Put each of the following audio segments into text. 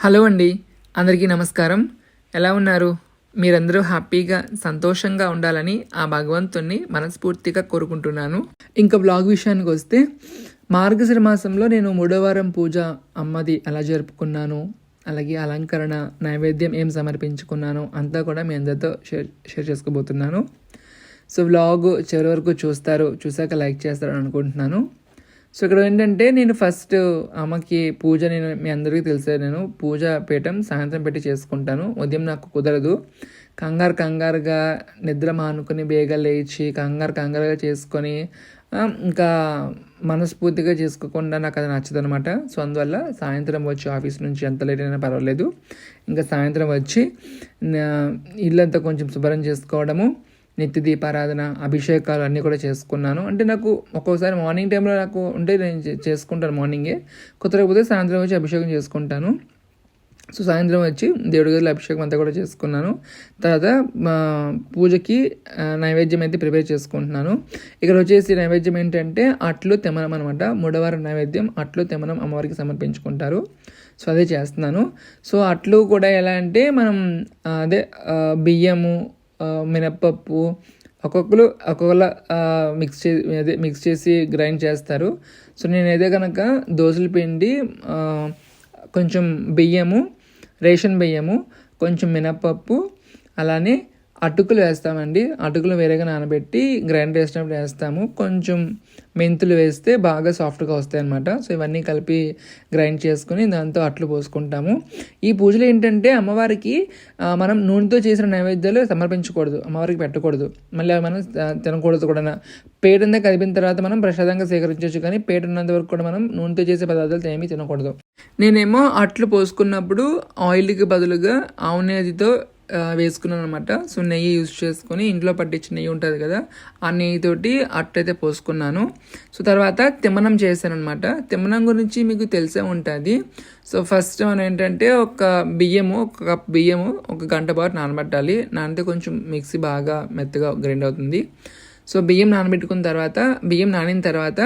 Hello అండి. అందరికీ నమస్కారం. ఎలా ఉన్నారు? మీరందరూ హ్యాపీగా సంతోషంగా ఉండాలని ఆ భగవంతుణ్ణి మనస్ఫూర్తిగా కోరుకుంటున్నాను. ఇంకా బ్లాగ్ విషయానికి వస్తే మార్గశిర మాసంలో నేను మూడో వారం పూజ అమ్మది ఎలా జరుపుకున్నాను. అలాగే అలంకరణ నైవేద్యం ఏం సమర్పించుకున్నాను అంతా కూడా మీ అందరితో షేర్ షేర్ చేసుకోబోతున్నాను. సో వ్లాగ్ చివరి వరకు చూస్తారు. చూసాక లైక్ చేస్తారని అనుకుంటున్నాను. సో ఇక్కడ ఏంటంటే నేను ఫస్ట్ అమ్మకి పూజ నేను మీ అందరికీ తెలిసే నేను పూజ పీఠం సాయంత్రం పెట్టి చేసుకుంటాను. ఉదయం నాకు కుదరదు. కంగారు కంగారుగా నిద్ర మానుకొని బేగా లేచి కంగారు కంగారుగా చేసుకొని ఇంకా మనస్ఫూర్తిగా చేసుకోకుండా నాకు అది నచ్చదు అనమాట సో అందువల్ల సాయంత్రం వచ్చి ఆఫీస్ నుంచి ఎంత లేట్ అయినా పర్వాలేదు. ఇంకా సాయంత్రం వచ్చి నా- ఇల్లంతా కొంచెం శుభ్రం చేసుకోవడము. నిత్య దీపారాధన అభిషేకాలు అన్నీ కూడా చేసుకున్నాను. అంటే నాకు ఒక్కోసారి మార్నింగ్ టైంలో నాకు ఉంటే నేను చే- చేసుకుంటాను మార్నింగే. కుదరకపోతే సాయంత్రం వచ్చి అభిషేకం చేసుకుంటాను. సో సాయంత్రం వచ్చి దేవుడి గదిలో అభిషేకం అంతా కూడా చేసుకున్నాను. తర్వాత మా పూజకి నైవేద్యం అయితే ప్రిపేర్ చేసుకుంటున్నాను. ఇక్కడ వచ్చేసి నైవేద్యం ఏంటంటే అట్లు తెమనం అనమాట మూడవారం నైవేద్యం అట్లు తెమనం అమ్మవారికి సమర్పించుకుంటారు. సో అదే చేస్తున్నాను. సో అట్లు కూడా ఎలా అంటే మనం అదే బియ్యము మినప్పప్పు ఒక్కొక్కరు ఒక్కొక్కల మిక్స్ చే అదే మిక్స్ చేసి గ్రైండ్ చేస్తారు. సో నేనైతే కనుక దోశల పిండి కొంచెం బియ్యము రేషన్ బియ్యము కొంచెం మినప్పప్పు అలానే అటుకులు వేస్తామండి. అటుకులు వేరేగా నానబెట్టి గ్రైండ్ చేసినప్పుడు వేస్తాము. కొంచెం మెంతులు వేస్తే బాగా సాఫ్ట్గా వస్తాయి అనమాట సో ఇవన్నీ కలిపి గ్రైండ్ చేసుకుని దాంతో అట్లు పోసుకుంటాము. ఈ పూజలు ఏంటంటే అమ్మవారికి మనం నూనెతో చేసిన నైవేద్యాలు సమర్పించకూడదు. అమ్మవారికి పెట్టకూడదు. మళ్ళీ మనం తినకూడదు కూడా. పేట అంతా కలిపిన తర్వాత మనం ప్రసాదంగా సేకరించవచ్చు. కానీ పేట ఉన్నంత వరకు కూడా మనం నూనెతో చేసే పదార్థాలు ఏమీ తినకూడదు. నేనేమో అట్లు పోసుకున్నప్పుడు ఆయిల్కి బదులుగా ఆవు వేసుకున్నాను అనమాట సో నెయ్యి యూజ్ చేసుకొని ఇంట్లో పట్టించిన నెయ్యి ఉంటుంది కదా ఆ నెయ్యితోటి అట్టయితే పోసుకున్నాను. సో తర్వాత తిమ్మనం చేశాను అనమాట తిమ్మనం గురించి మీకు తెలిసే ఉంటుంది. సో ఫస్ట్ మనం ఏంటంటే ఒక బియ్యము ఒక కప్ బియ్యము ఒక గంట పాటు నానబెట్టాలి. నానితే కొంచెం మిక్సీ బాగా మెత్తగా గ్రైండ్ అవుతుంది. సో బియ్యం నానబెట్టుకున్న తర్వాత బియ్యం నానిన తర్వాత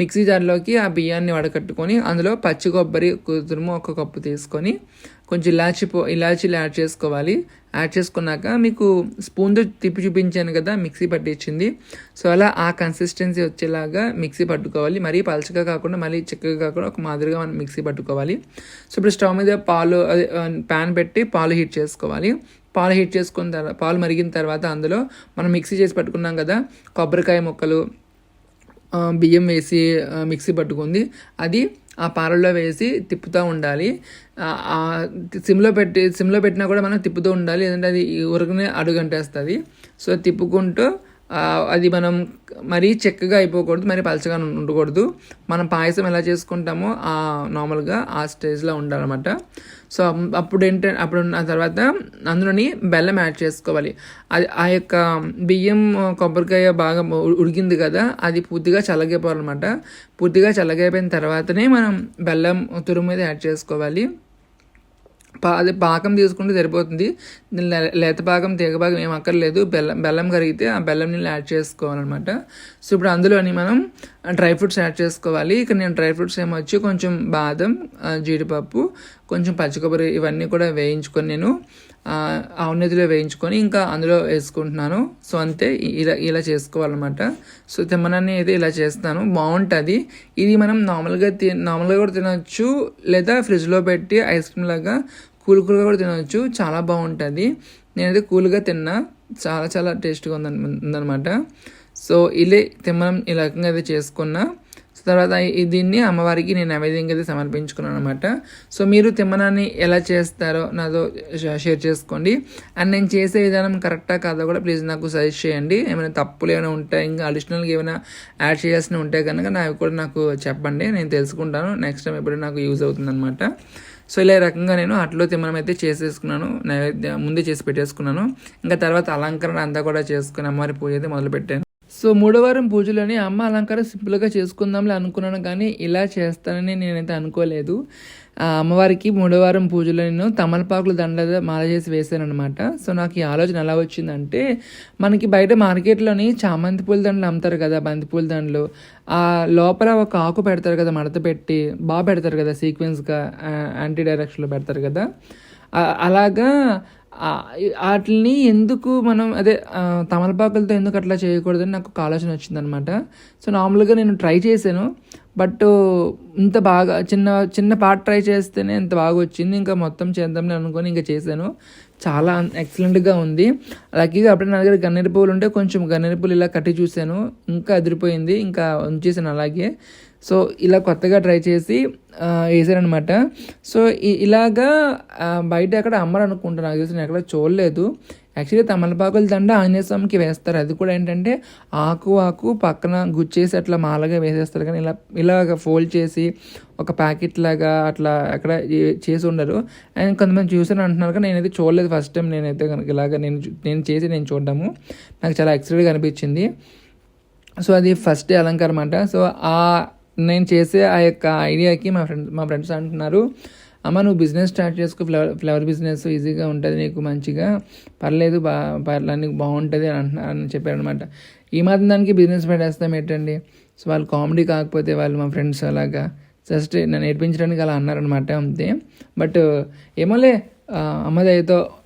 మిక్సీ జార్లోకి ఆ బియ్యాన్ని వడకట్టుకొని అందులో పచ్చి కొబ్బరి కుదురుము ఒక కప్పు తీసుకొని కొంచెం ఇలాచి పో ఇలాచీలు యాడ్ చేసుకోవాలి. యాడ్ చేసుకున్నాక మీకు స్పూన్తో తిప్పి చూపించాను కదా మిక్సీ పట్టించింది. సో అలా ఆ కన్సిస్టెన్సీ వచ్చేలాగా మిక్సీ పట్టుకోవాలి. మరీ పలచగా కాకుండా మరీ చిక్కగా కాకుండా ఒక మాదిరిగా మనం మిక్సీ పట్టుకోవాలి. సో ఇప్పుడు స్టవ్ మీద పాలు అదే ప్యాన్ పెట్టి పాలు హీట్ చేసుకోవాలి. పాలు హీట్ చేసుకున్న తర్వాత పాలు మరిగిన తర్వాత అందులో మనం మిక్సీ చేసి పట్టుకున్నాం కదా కొబ్బరికాయ ముక్కలు బియ్యం వేసి మిక్సీ పట్టుకుంది. అది ఆ పాలల్లో వేసి తిప్పుతూ ఉండాలి. సిమ్లో పెట్టి సిమ్లో పెట్టినా కూడా మనం తిప్పుతూ ఉండాలి. ఎందుకంటే అది ఉరకనే అడుగంటేస్తుంది. సో తిప్పుకుంటూ అది మనం మరీ చెక్కగా అయిపోకూడదు మరీ పలచగా ఉండకూడదు. మనం పాయసం ఎలా చేసుకుంటామో ఆ నార్మల్గా ఆ స్టేజ్లో ఉండాలన్నమాట. సో అప్పుడు ఏంటంటే అప్పుడు ఆ తర్వాత అందులోని బెల్లం యాడ్ చేసుకోవాలి. అది ఆ యొక్క బియ్యం కొబ్బరికాయ బాగా ఉడికింది కదా అది పూర్తిగా చల్లగైపోవాలన్నమాట. పూర్తిగా చల్లగైపోయిన తర్వాతనే మనం బెల్లం తురుము మీద యాడ్ చేసుకోవాలి. అది పాకం తీసుకుంటే సరిపోతుంది. లేత పాకం తీగ పాకం ఏం అక్కర్లేదు. బెల్లం బెల్లం కరిగితే ఆ బెల్లం నీళ్ళు యాడ్ చేసుకోవాలన్నమాట. సో ఇప్పుడు అందులోని మనం డ్రై ఫ్రూట్స్ యాడ్ చేసుకోవాలి. ఇక్కడ నేను డ్రై ఫ్రూట్స్ ఏమొచ్చి కొంచెం బాదం జీడిపప్పు కొంచెం పచ్చి కొబ్బరి ఇవన్నీ కూడా వేయించుకొని నేను అవినీతిలో వేయించుకొని ఇంకా అందులో వేసుకుంటున్నాను. సో అంతే. ఇలా ఇలా చేసుకోవాలన్నమాట. సో తిమ్మనాన్ని అయితే ఇలా చేస్తాను. బాగుంటుంది. ఇది మనం నార్మల్గా తి నార్మల్గా కూడా తినొచ్చు. లేదా ఫ్రిడ్జ్లో పెట్టి ఐస్ క్రీమ్ లాగా కూల్ కూల్గా కూడా తినవచ్చు చాలా బాగుంటుంది. నేనైతే కూల్గా తిన్నా. చాలా చాలా టేస్ట్గా ఉంది ఉందన్నమాట. సో ఇలా తిమ్మనం ఈ రకంగా అయితే చేసుకున్నా. సో తర్వాత దీన్ని అమ్మవారికి నేను నైవేద్యంగా అయితే సమర్పించుకున్నాను అనమాట సో మీరు తిమ్మనాన్ని ఎలా చేస్తారో నాతో షేర్ చేసుకోండి. అండ్ నేను చేసే విధానం కరెక్టా కాదో కూడా ప్లీజ్ నాకు సజెస్ట్ చేయండి. ఏమైనా తప్పులు ఏమైనా ఉంటాయి ఇంకా అడిషనల్గా ఏమైనా యాడ్ చేయాల్సినవి ఉంటే కనుక నావి కూడా నాకు చెప్పండి. నేను తెలుసుకుంటాను. నెక్స్ట్ టైం ఎప్పుడైనా నాకు యూజ్ అవుతుంది అనమాట సో ఇలా ఈ రకంగా నేను అట్లో తిమ్మనం అయితే చేసేసుకున్నాను నైవేద్యం ముందే చేసి పెట్టేసుకున్నాను. ఇంకా తర్వాత అలంకరణ అంతా కూడా చేసుకుని అమ్మవారి పూజ అయితే మొదలు పెట్టాను సో మూడో వారం పూజలోని అమ్మ అలంకారం సింపుల్గా చేసుకుందాంలే అనుకున్నాను కానీ ఇలా చేస్తానని నేనైతే అనుకోలేదు. ఆ అమ్మవారికి మూడో వారం పూజలో నేను తమలపాకులు దండ మాల చేసి వేసాను సో నాకు ఈ ఆలోచన ఎలా వచ్చిందంటే మనకి బయట మార్కెట్లోని చామంతి పూల దండలు అమ్ముతారు కదా బంతి పూల దండలు. ఆ లోపల ఒక ఆకు పెడతారు కదా మడత పెట్టి బాగా పెడతారు కదా సీక్వెన్స్గా యాంటీ డైరెక్షన్లో పెడతారు కదా. అలాగా వాటిని ఎందుకు మనం అదే తమలపాకులతో ఎందుకు అట్లా చేయకూడదని నాకు ఒక ఆలోచన వచ్చిందనమాట సో నార్మల్గా నేను ట్రై చేశాను బట్ ఇంత బాగా చిన్న చిన్న పార్ట్ ట్రై చేస్తేనే ఇంత బాగా వచ్చింది. ఇంకా మొత్తం చేద్దామని అనుకొని ఇంకా చేశాను. చాలా ఎక్సలెంట్గా ఉంది. లక్కీగా అప్పుడే నా దగ్గర గన్నేరు పువ్వులు ఉంటే కొంచెం గన్నేరు పువ్వులు ఇలా కట్టి చూశాను. ఇంకా అదిరిపోయింది. ఇంకా ఉంచేసాను అలాగే. సో ఇలా కొత్తగా ట్రై చేసి వేసారనమాట సో ఇలాగా బయట ఎక్కడ అమ్మరు అనుకుంటాను నాకు తెలిసి నేను ఎక్కడ చూడలేదు. యాక్చువల్లీ తమలపాకుల దండ ఆంజనేయ స్వామికి వేస్తారు. అది కూడా ఏంటంటే ఆకు ఆకు పక్కన గుచ్చేసి అట్లా మాలగా వేసేస్తారు. కానీ ఇలా ఇలాగ ఫోల్డ్ చేసి ఒక ప్యాకెట్ లాగా అట్లా అక్కడ చేసి ఉండరు. అండ్ కొంతమంది చూసాను అంటున్నారు. కానీ నేనైతే చూడలేదు ఫస్ట్ టైం నేనైతే కనుక ఇలాగ నేను నేను చేసి నేను చూడడము. నాకు చాలా ఎక్సలెంట్గా అనిపించింది. సో అది ఫస్ట్ డే అలంకారం అంట సో ఆ నేను చేసే ఆ యొక్క ఐడియాకి మా ఫ్రెండ్స్ మా ఫ్రెండ్స్ అంటున్నారు అమ్మ నువ్వు బిజినెస్ స్టార్ట్ చేసుకో ఫ్లవర్ ఫ్లవర్ బిజినెస్ ఈజీగా ఉంటుంది నీకు మంచిగా. పర్లేదు బా పర్లేదు నీకు బాగుంటుంది అని అంటున్నారు అని చెప్పారనమాట ఈ మాత్రం దానికి బిజినెస్ పెట్టేస్తాం ఏంటండి? సో వాళ్ళు కామెడీ కాకపోతే వాళ్ళు మా ఫ్రెండ్స్ అలాగా. జస్ట్ నన్ను నేర్పించడానికి అలా అన్నారనమాట అంతే. బట్ ఏమోలే ఆ,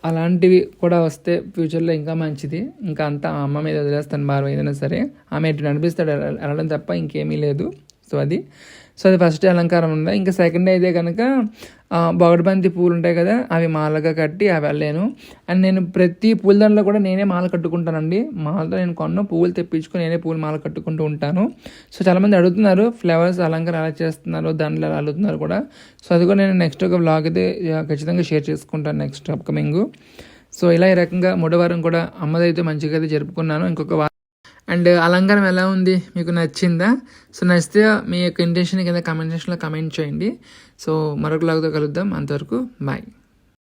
అలాంటివి కూడా వస్తే ఫ్యూచర్లో ఇంకా మంచిది. ఇంకా అంతా అమ్మ మీద వదిలేస్తాను భారం ఏదైనా సరే. ఆమె ఎటు నడిపిస్తాడు అలా- అనడం తప్ప ఇంకేమీ లేదు. సో అది సో అది ఫస్ట్ అలంకారం ఉంది ఇంకా సెకండ్ అయితే కనుక బొగడబంతి పూలు ఉంటాయి కదా అవి మాలగా కట్టి అవి వెళ్ళాను అండ్ నేను ప్రతి పూలదండలో కూడా నేనే మాల కట్టుకుంటానండి. మాలతో నేను కొన్న పువ్వులు తెప్పించుకొని నేనే పూలు మాల కట్టుకుంటూ ఉంటాను. సో చాలామంది అడుగుతున్నారు ఫ్లవర్స్ అలంకారం ఎలా చేస్తున్నారు? దండలు ఎలా అడుగుతున్నారు కూడా. సో అది కూడా నేను నెక్స్ట్ ఒక బ్లాగ్ అయితే ఖచ్చితంగా షేర్ చేసుకుంటాను నెక్స్ట్ అప్కమింగ్ సో ఇలా ఈ రకంగా మూడో వారం కూడా అమ్మదైతే మంచిగా అయితే జరుపుకున్నాను. ఇంకొక వారం అండ్ అలంకారం ఎలా ఉంది మీకు నచ్చిందా? సో నచ్చితే మీ యొక్క ఇంటెన్షన్ కింద కమెంట్ సెక్షన్లో కమెంట్ చేయండి. సో మరొక లాగుతో కలుద్దాం. అంతవరకు బాయ్